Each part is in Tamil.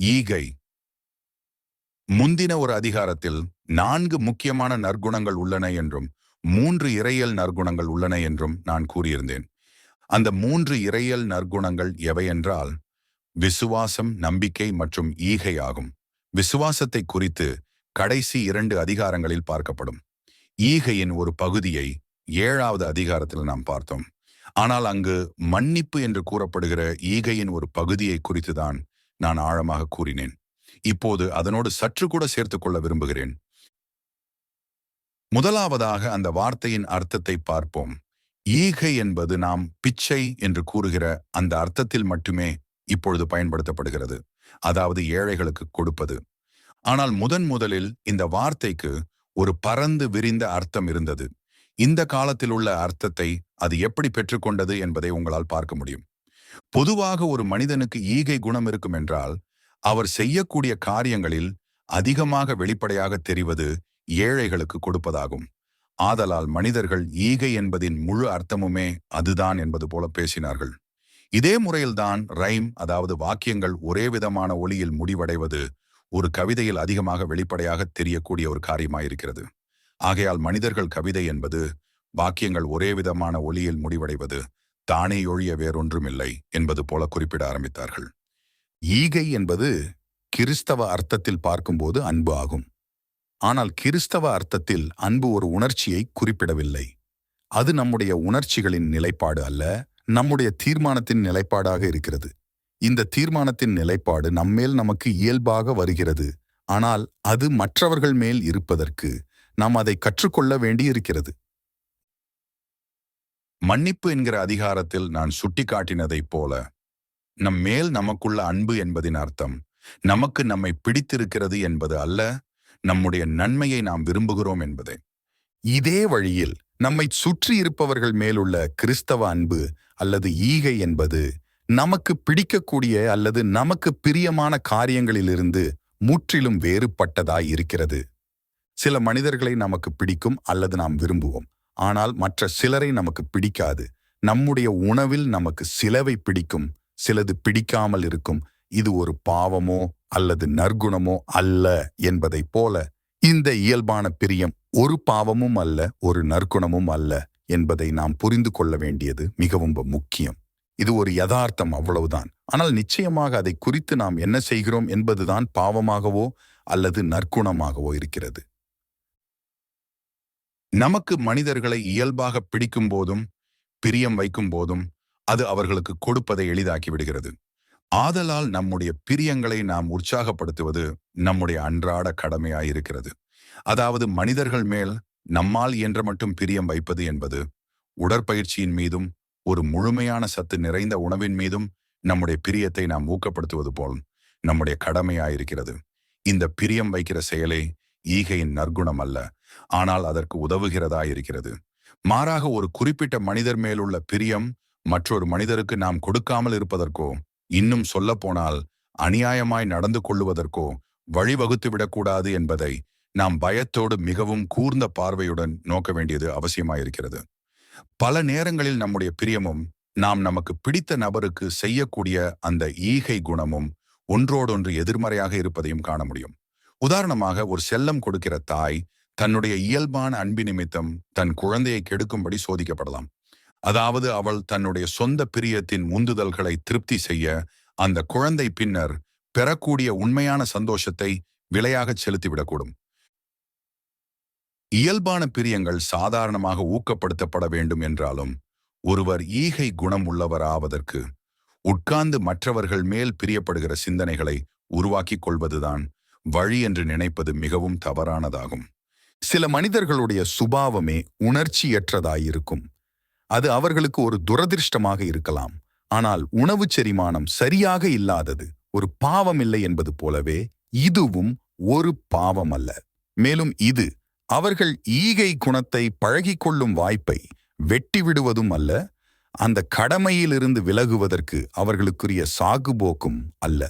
ஈகை. முந்தின ஒரு அதிகாரத்தில் நான்கு முக்கியமான நற்குணங்கள் உள்ளன என்றும் மூன்று இறையல் நற்குணங்கள் உள்ளன என்றும் நான் கூறியிருந்தேன். அந்த மூன்று இறையல் நற்குணங்கள் எவையென்றால் விசுவாசம் நம்பிக்கை மற்றும் ஈகை ஆகும். விசுவாசத்தை குறித்து கடைசி இரண்டு அதிகாரங்களில் பார்க்கப்படும். ஈகையின் ஒரு பகுதியை ஏழாவது அதிகாரத்தில் நாம் பார்த்தோம். ஆனால் அங்கு மன்னிப்பு என்று கூறப்படுகிற ஈகையின் ஒரு பகுதியை குறித்துதான் நான் ஆழமாக கூறினேன். இப்போது அதனோடு சற்று கூட சேர்த்துக் கொள்ள விரும்புகிறேன். முதலாவதாக அந்த வார்த்தையின் அர்த்தத்தை பார்ப்போம். ஈகை என்பது நாம் பிச்சை என்று கூறுகிற அந்த அர்த்தத்தில் மட்டுமே இப்பொழுது பயன்படுத்தப்படுகிறது. அதாவது ஏழைகளுக்கு கொடுப்பது. ஆனால் முதன் முதலில் இந்த வார்த்தைக்கு ஒரு பறந்து விரிந்த அர்த்தம் இருந்தது. இந்த காலத்தில் உள்ள அர்த்தத்தை அது எப்படி பெற்றுக்கொண்டது என்பதை உங்களால் பார்க்க முடியும். பொதுவாக ஒரு மனிதனுக்கு ஈகை குணம் இருக்கும் என்றால் அவர் செய்யக்கூடிய காரியங்களில் அதிகமாக வெளிப்படையாக தெரிவது ஏழைகளுக்கு கொடுப்பதாகும். ஆதலால் மனிதர்கள் ஈகை என்பதின் முழு அர்த்தமுமே அதுதான் என்பது போல பேசினார்கள். இதே முறையில்தான் ரைம் அதாவது வாக்கியங்கள் ஒரே விதமான ஒளியில் முடிவடைவது ஒரு கவிதையில் அதிகமாக வெளிப்படையாக தெரியக்கூடிய ஒரு காரியமாயிருக்கிறது. ஆகையால் மனிதர்கள் கவிதை என்பது வாக்கியங்கள் ஒரே விதமான ஒளியில் முடிவடைவது தானே ஒழிய வேறொன்றுமில்லை என்பது போல குறிப்பிட ஆரம்பித்தார்கள். ஈகை என்பது கிறிஸ்தவ அர்த்தத்தில் பார்க்கும்போது அன்பு ஆகும். ஆனால் கிறிஸ்தவ அர்த்தத்தில் அன்பு ஒரு உணர்ச்சியை குறிப்பிடவில்லை. அது நம்முடைய உணர்ச்சிகளின் நிலைப்பாடு அல்ல நம்முடைய தீர்மானத்தின் நிலைப்பாடாக இருக்கிறது. இந்த தீர்மானத்தின் நிலைப்பாடு நம்மேல் நமக்கு இயல்பாக வருகிறது. ஆனால் அது மற்றவர்கள் மேல் இருப்பதற்கு நாம் அதை கற்றுக்கொள்ள வேண்டியிருக்கிறது. மன்னிப்பு என்கிற அதிகாரத்தில் நான் சுட்டிக்காட்டினதைப் போல நம் மேல் நமக்குள்ள அன்பு என்பதின் அர்த்தம் நமக்கு நம்மை பிடித்திருக்கிறது என்பது அல்ல நம்முடைய நன்மையை நாம் விரும்புகிறோம் என்பதே. இதே வழியில் நம்மை சுற்றி இருப்பவர்கள் மேலுள்ள கிறிஸ்தவ அன்பு அல்லது ஈகை என்பது நமக்கு பிடிக்கக்கூடிய அல்லது நமக்கு பிரியமான காரியங்களிலிருந்து முற்றிலும் வேறுபட்டதாய் இருக்கிறது. சில மனிதர்களை நமக்கு பிடிக்கும் அல்லது நாம் விரும்புவோம். ஆனால் மற்ற சிலரை நமக்கு பிடிக்காது. நம்முடைய உணவில் நமக்கு சிலவை பிடிக்கும். சிலது பிடிக்காமல் இருக்கும். இது ஒரு பாவமோ அல்லது நற்குணமோ அல்ல என்பதைப் போல இந்த இயல்பான பிரியம் ஒரு பாவமும் அல்ல ஒரு நற்குணமும் அல்ல என்பதை நாம் புரிந்து கொள்ள வேண்டியது மிகவும் முக்கியம். இது ஒரு யதார்த்தம் அவ்வளவுதான். ஆனால் நிச்சயமாக அதை குறித்து நாம் என்ன செய்கிறோம் என்பதுதான் பாவமாகவோ அல்லது நற்குணமாகவோ இருக்கிறது. நமக்கு மனிதர்களை இயல்பாக பிடிக்கும் போதும் பிரியம் வைக்கும் போதும் அது அவர்களுக்கு கொடுப்பதை எளிதாக்கி விடுகிறது. ஆதலால் நம்முடைய பிரியங்களை நாம் உற்சாகப்படுத்துவது நம்முடைய அன்றாட கடமையாயிருக்கிறது அதாவது மனிதர்கள் மேல் நம்மால் என்ற மட்டும் பிரியம் வைப்பது என்பது உடற்பயிற்சியின் மீதும் ஒரு முழுமையான சத்து நிறைந்த உணவின் மீதும் நம்முடைய பிரியத்தை நாம் ஊக்கப்படுத்துவது போல் நம்முடைய கடமையாயிருக்கிறது இந்த பிரியம் வைக்கிற செயலே ஈகையின் நற்குணம் அல்ல. ஆனால் அதற்கு உதவுகிறதா இருக்கிறது. மாறாக ஒரு குறிப்பிட்ட மனிதர் மேலுள்ள பிரியம் மற்றொரு மனிதருக்கு நாம் கொடுக்காமல் இருப்பதற்கோ இன்னும் சொல்லப்போனால் அநியாயமாய் நடந்து கொள்ளுவதற்கோ வழிவகுத்து விடக்கூடாது என்பதை நாம் பயத்தோடு மிகவும் கூர்ந்த பார்வையுடன் நோக்க வேண்டியது அவசியமாயிருக்கிறது. பல நேரங்களில் நம்முடைய பிரியமும் நாம் நமக்கு பிடித்த நபருக்கு செய்யக்கூடிய அந்த ஈகை குணமும் ஒன்றோடொன்று எதிர்மறையாக இருப்பதையும் காண முடியும். உதாரணமாக ஒரு செல்லம் கொடுக்கிற தாய் தன்னுடைய இயல்பான அன்பி நிமித்தம் தன் குழந்தையை கெடுக்கும்படி சோதிக்கப்படலாம். அதாவது அவள் தன்னுடைய சொந்த பிரியத்தின் உந்துதல்களை திருப்தி செய்ய அந்த குழந்தை பின்னர் பெறக்கூடிய உண்மையான சந்தோஷத்தை விலையாகச் செலுத்திவிடக்கூடும். இயல்பான பிரியங்கள் சாதாரணமாக ஊக்கப்படுத்தப்பட வேண்டும் என்றாலும் ஒருவர் ஈகை குணம் உள்ளவராவதற்கு உட்கார்ந்து மற்றவர்கள் மேல் பிரியப்படுகிற சிந்தனைகளை உருவாக்கிக் கொள்வதுதான் வழி என்று நினைப்பது மிகவும் தவறானதாகும். சில மனிதர்களுடைய சுபாவமே உணர்ச்சியற்றதாயிருக்கும். அது அவர்களுக்கு ஒரு துரதிர்ஷ்டமாக இருக்கலாம். ஆனால் உணவு செரிமானம் சரியாக இல்லாதது ஒரு பாவம் இல்லை என்பது போலவே இதுவும் ஒரு பாவம் அல்ல மேலும் இது அவர்கள் ஈகை குணத்தை பழகிக்கொள்ளும் வாய்ப்பை வெட்டி விடுவதும் அல்ல அந்த கடமையிலிருந்து விலகுவதற்கு அவர்களுக்குரிய சாகுபோக்கும் அல்ல.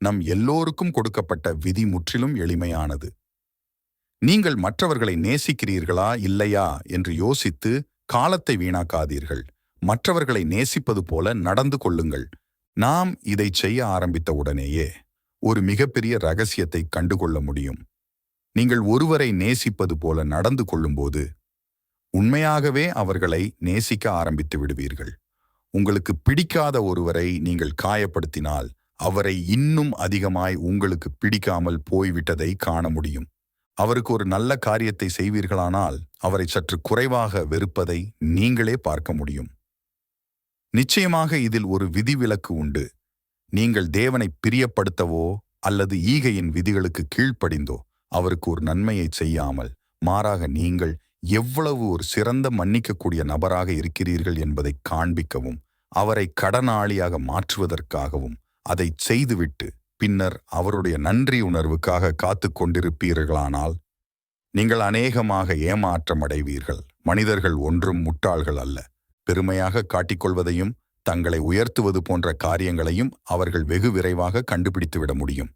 நம் எல்லோருக்கும் கொடுக்கப்பட்ட விதி முற்றிலும் எளிமையானது. நீங்கள் மற்றவர்களை நேசிக்கிறீர்களா இல்லையா? என்று யோசித்து காலத்தை வீணாக்காதீர்கள். மற்றவர்களை நேசிப்பது போல நடந்து கொள்ளுங்கள். நாம் இதை செய்ய ஆரம்பித்த உடனேயே ஒரு மிகப்பெரிய ரகசியத்தை கண்டுகொள்ள முடியும். நீங்கள் ஒருவரை நேசிப்பது போல நடந்து கொள்ளும்போது உண்மையாகவே அவர்களை நேசிக்க ஆரம்பித்து விடுவீர்கள். உங்களுக்கு பிடிக்காத ஒருவரை நீங்கள் காயப்படுத்தினால் அவரை இன்னும் அதிகமாய் உங்களுக்கு பிடிக்காமல் போய்விட்டதை காண முடியும். அவருக்கு ஒரு நல்ல காரியத்தை செய்வீர்களானால் அவரை சற்று குறைவாக வெறுப்பதை நீங்களே பார்க்க முடியும். நிச்சயமாக இதில் ஒரு விதிவிலக்கு உண்டு. நீங்கள் தேவனை பிரியப்படுத்தவோ அல்லது ஈகையின் விதிகளுக்கு கீழ்ப்படிந்தோ அவருக்கு ஒரு நன்மையை செய்யாமல் மாறாக நீங்கள் எவ்வளவு ஒரு சிறந்த மன்னிக்கக்கூடிய நபராக இருக்கிறீர்கள் என்பதை காண்பிக்கவும் அவரை கடனாளியாக மாற்றுவதற்காகவும் அதை செய்துவிட்டு பின்னர் அவருடைய நன்றி உணர்வுக்காக காத்து கொண்டிருப்பீர்களானால் நீங்கள் அநேகமாக ஏமாற்றமடைவீர்கள். மனிதர்கள் ஒன்றும் முட்டாள்கள் அல்ல. பெருமையாக காட்டிக்கொள்வதையும் தங்களை உயர்த்துவது போன்ற காரியங்களையும் அவர்கள் வெகு விரைவாக கண்டுபிடித்துவிட முடியும்.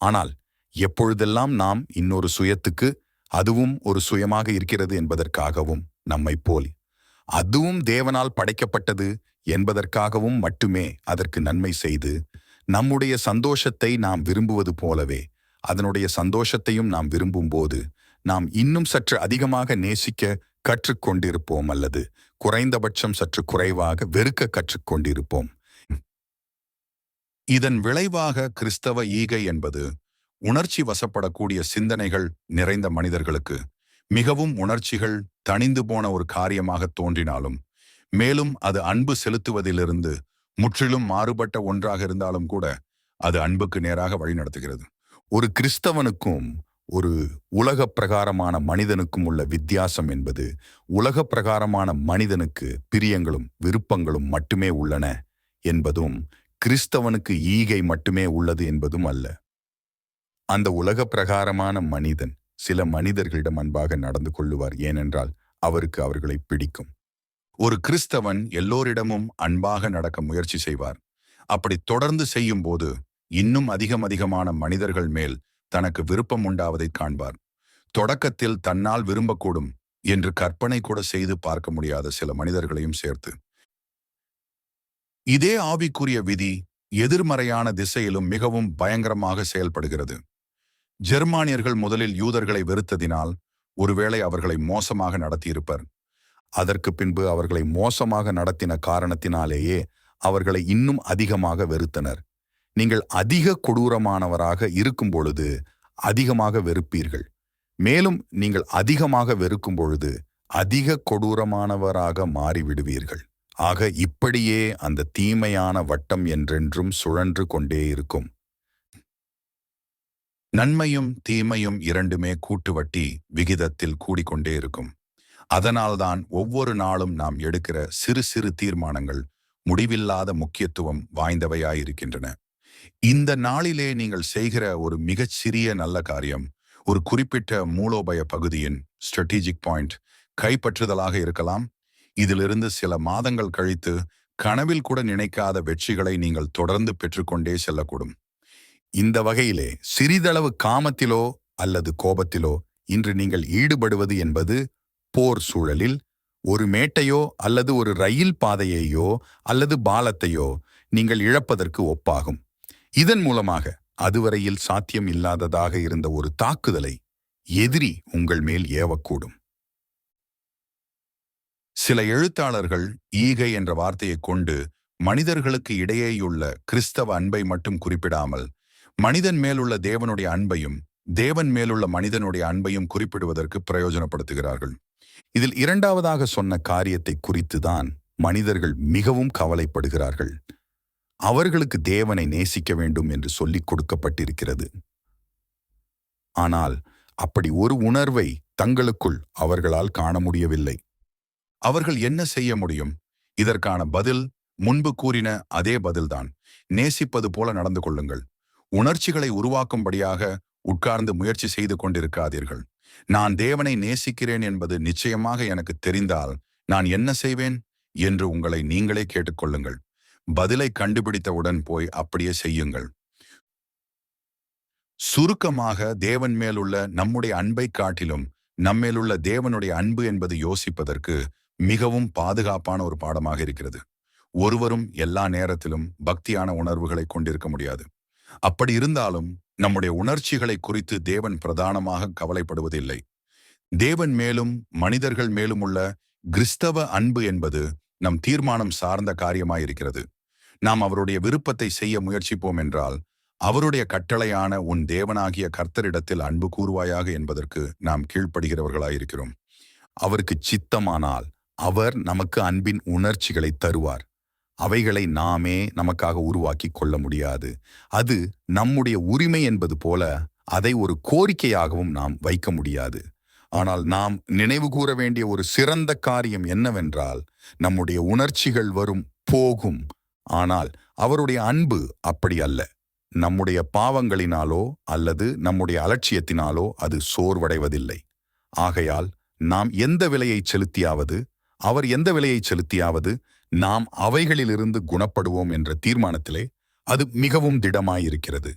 ஆனால் எப்பொழுதெல்லாம் நாம் இன்னொரு சுயத்துக்கு அதுவும் ஒரு சுயமாக இருக்கிறது என்பதற்காகவும் நம்மைப் போல் அதுவும் தேவனால் படைக்கப்பட்டது என்பதற்காகவும் மட்டுமே அதற்கு நன்மை செய்து நம்முடைய சந்தோஷத்தை நாம் விரும்புவது போலவே அதனுடைய சந்தோஷத்தையும் நாம் விரும்பும்போது நாம் இன்னும் சற்று அதிகமாக நேசிக்க கற்றுக்கொண்டிருப்போம் அல்லது குறைந்தபட்சம் சற்று குறைவாக வெறுக்க கற்றுக்கொண்டிருப்போம். இதன் விளைவாக கிறிஸ்தவ ஈகை என்பது உணர்ச்சி வசப்படக்கூடிய சிந்தனைகள் நிறைந்த மனிதர்களுக்கு மிகவும் உணர்ச்சிகள் தணிந்து போன ஒரு காரியமாக தோன்றினாலும் மேலும் அது அன்பு செலுத்துவதிலிருந்து முற்றிலும் மாறுபட்ட ஒன்றாக இருந்தாலும் கூட அது அன்புக்கு நேராக வழிநடத்துகிறது. ஒரு கிறிஸ்தவனுக்கும் ஒரு உலக பிரகாரமான மனிதனுக்கும் உள்ள வித்தியாசம் என்பது உலக பிரகாரமான மனிதனுக்கு பிரியங்களும் விருப்பங்களும் மட்டுமே உள்ளன என்பதும் கிறிஸ்தவனுக்கு ஈகை மட்டுமே உள்ளது என்பதும் அல்ல. அந்த உலக பிரகாரமான மனிதன் சில மனிதர்களிடம் அன்பாக நடந்து கொள்ளுவார் ஏனென்றால் அவருக்கு அவர்களை பிடிக்கும். ஒரு கிறிஸ்தவன் எல்லோரிடமும் அன்பாக நடக்க முயற்சி செய்வார். அப்படி தொடர்ந்து செய்யும் போது இன்னும் அதிகம் அதிகமான மனிதர்கள் மேல் தனக்கு விருப்பம் உண்டாவதை காண்பார். தொடக்கத்தில் தன்னால் விரும்பக்கூடும் என்று கற்பனை கூட செய்து பார்க்க முடியாத சில மனிதர்களையும் சேர்த்து. இதே ஆவிக்குரிய விதி எதிர்மறையான திசையிலும் மிகவும் பயங்கரமாக செயல்படுகிறது. ஜெர்மானியர்கள் முதலில் யூதர்களை வெறுத்ததினால் ஒருவேளை அவர்களை மோசமாக நடத்தியிருப்பர். அதற்கு பின்பு அவர்களை மோசமாக நடத்தின காரணத்தினாலேயே அவர்களை இன்னும் அதிகமாக வெறுத்தனர். நீங்கள் அதிக கொடூரமானவராக இருக்கும் பொழுது அதிகமாக வெறுப்பீர்கள். மேலும் நீங்கள் அதிகமாக வெறுக்கும் பொழுது அதிக கொடூரமானவராக மாறிவிடுவீர்கள். ஆக இப்படியே அந்த தீமையான வட்டம் என்றென்றும் சுழன்று கொண்டே இருக்கும். நன்மையும் தீமையும் இரண்டுமே கூட்டுவட்டி விகிதத்தில் கூடிக்கொண்டே இருக்கும். அதனால்தான் ஒவ்வொரு நாளும் நாம் எடுக்கிற சிறு சிறு தீர்மானங்கள் முடிவில்லாத முக்கியத்துவம் வாய்ந்தவையாயிருக்கின்றன. இந்த நாளிலே நீங்கள் செய்கிற ஒரு மிகச் சிறிய நல்ல காரியம் ஒரு குறிப்பிட்ட மூலோபய பகுதியின் ஸ்ட்ராட்டஜிக் பாயிண்ட் கைப்பற்றுதலாக இருக்கலாம். இதிலிருந்து சில மாதங்கள் கழித்து கனவில் கூட நினைக்காத வெற்றிகளை நீங்கள் தொடர்ந்து பெற்றுக்கொண்டே செல்லக்கூடும். இந்த வகையிலே சிறிதளவு காமத்திலோ அல்லது கோபத்திலோ இன்று நீங்கள் ஈடுபடுவது என்பது போர் சூழலில் ஒரு மேட்டையோ அல்லது ஒரு ரயில் பாதையையோ அல்லது பாலத்தையோ நீங்கள் இழப்பதற்கு ஒப்பாகும். இதன் மூலமாக அதுவரையில் சாத்தியம் இல்லாததாக இருந்த ஒரு தாக்குதலை எதிரி உங்கள் மேல் ஏவக்கூடும். சில எழுத்தாளர்கள் ஈகை என்ற வார்த்தையைக் கொண்டு மனிதர்களுக்கு இடையேயுள்ள கிறிஸ்தவ அன்பை மட்டும் குறிப்பிடாமல் மனிதன் மேலுள்ள தேவனுடைய அன்பையும் தேவன் மேலுள்ள மனிதனுடைய அன்பையும் குறிப்பிடுவதற்கு பிரயோஜனப்படுத்துகிறார்கள். இதில் இரண்டாவதாக சொன்ன காரியத்தை குறித்துதான் மனிதர்கள் மிகவும் கவலைப்படுகிறார்கள். அவர்களுக்கு தேவனை நேசிக்க வேண்டும் என்று சொல்லிக் கொடுக்கப்பட்டிருக்கிறது. ஆனால் அப்படி ஒரு உணர்வை தங்களுக்குள் அவர்களால் காண முடியவில்லை. அவர்கள் என்ன செய்ய முடியும்? இதற்கான பதில் முன்பு கூறின அதே பதில்தான். நேசிப்பது போல நடந்து கொள்ளுங்கள். உணர்ச்சிகளை உருவாக்கும்படியாக உட்கார்ந்து முயற்சி செய்து கொண்டிருக்காதீர்கள். நான் தேவனை நேசிக்கிறேன் என்பது நிச்சயமாக எனக்கு தெரிந்தால் நான் என்ன செய்வேன்? என்று உங்களை நீங்களே கேட்டுக்கொள்ளுங்கள். பதிலை கண்டுபிடித்தவுடன் போய் அப்படியே செய்யுங்கள். சுருக்கமாக தேவன் மேலுள்ள நம்முடைய அன்பை காட்டிலும் நம்மேலுள்ள தேவனுடைய அன்பு என்பது யோசிப்பதற்கு மிகவும் பாதுகாப்பான ஒரு பாடமாக இருக்கிறது. ஒருவரும் எல்லா நேரத்திலும் பக்தியான உணர்வுகளை கொண்டிருக்க முடியாது. அப்படி இருந்தாலும் நம்முடைய உணர்ச்சிகளை குறித்து தேவன் பிரதானமாக கவலைப்படுவதில்லை. தேவன் மேலும் மனிதர்கள் மேலும் உள்ள கிறிஸ்தவ அன்பு என்பது நம் தீர்மானம் சார்ந்த காரியமாயிருக்கிறது. நாம் அவருடைய விருப்பத்தை செய்ய முயற்சிப்போம் என்றால் அவருடைய கட்டளையான உன் தேவனாகிய கர்த்தரிடத்தில் அன்பு கூறுவாயாக என்பதற்கு நாம் கீழ்ப்படுகிறவர்களாயிருக்கிறோம். அவருக்கு சித்தமானால் அவர் நமக்கு அன்பின் உணர்ச்சிகளை தருவார். அவைகளை நாமே நமக்காக உருவாக்கி கொள்ள முடியாது. அது நம்முடைய உரிமை என்பது போல அதை ஒரு கோரிக்கையாகவும் நாம் வைக்க முடியாது. ஆனால் நாம் நினைவு கூற வேண்டிய ஒரு சிறந்த காரியம் என்னவென்றால் நம்முடைய உணர்ச்சிகள் வரும் போகும். ஆனால் அவருடைய அன்பு அப்படி அல்ல. நம்முடைய பாவங்களினாலோ அல்லது நம்முடைய அலட்சியத்தினாலோ அது சோர்வடைவதில்லை. ஆகையால் நாம் எந்த விலையை செலுத்தியாவது அவர் எந்த விலையை செலுத்தியாவது நாம் அவைகளிலிருந்து குணப்படுவோம் என்ற தீர்மானத்திலே அது மிகவும் திடமாயிருக்கிறது.